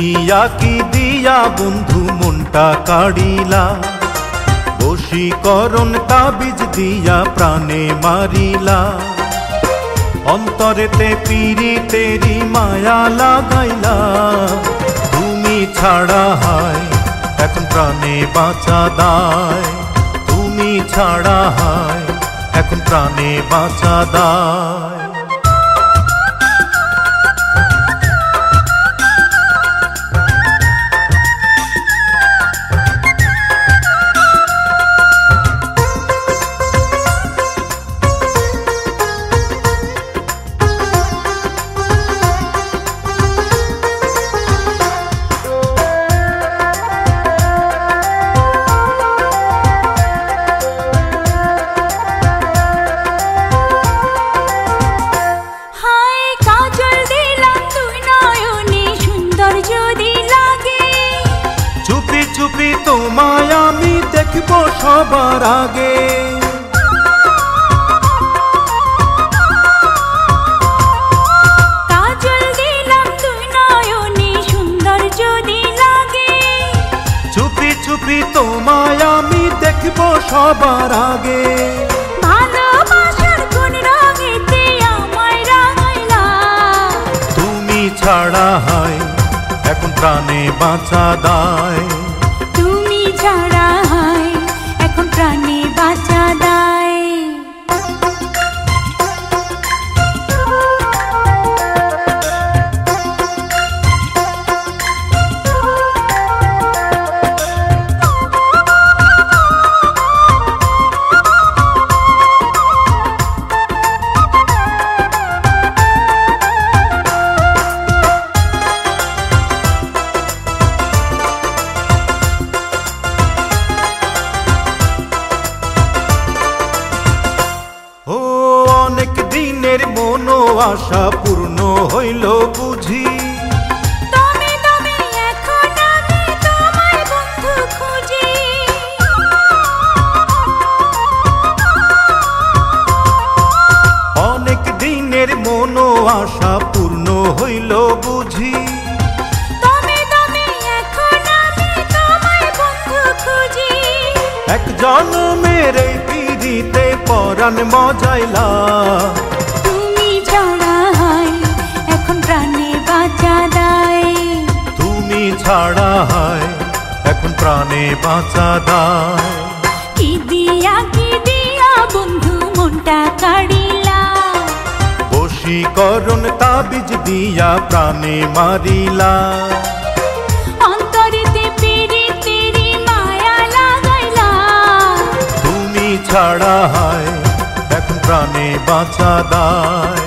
দিয়া কি দিয়া বন্ধু মনটা কাড়িলা? বশীকরণ তাবিজ দিয়া প্রাণে মারিলা। অন্তরেতে পিরি তেরি মায়া লাগাইলা। তুমি ছাড়া হায়, এখন প্রাণে বাঁচা দায়। তুমি ছাড়া হায়, এখন প্রাণে বাঁচা দায়। সবার আগে। চুপি চুপি তোমায় আমি দেখব সবার আগে। তুমি ছাড়া হয় এখন প্রাণে বাঁচা দায়। আশা পূর্ণ হইল বুঝি। অনেক দিনের মনো আশা পূর্ণ হইল বুঝি। তবে তবে এখন আমি তোমায় বন্ধু খুঁজি। এক জন্মের এই পিড়িতে পরাণ মজাইলা। ছাড়া হয় এখন প্রাণে বাঁচা দায় কি দিয়া কি দিয়া বন্ধু মনটা কাড়িলা। বশীকরণ তাবিজ দিয়া প্রাণে মারিলা। অন্তরেতে পেরে তেরি মায়া লাগাইলা। তুমি ছাড়া হয় এখন প্রাণে বাঁচা দায়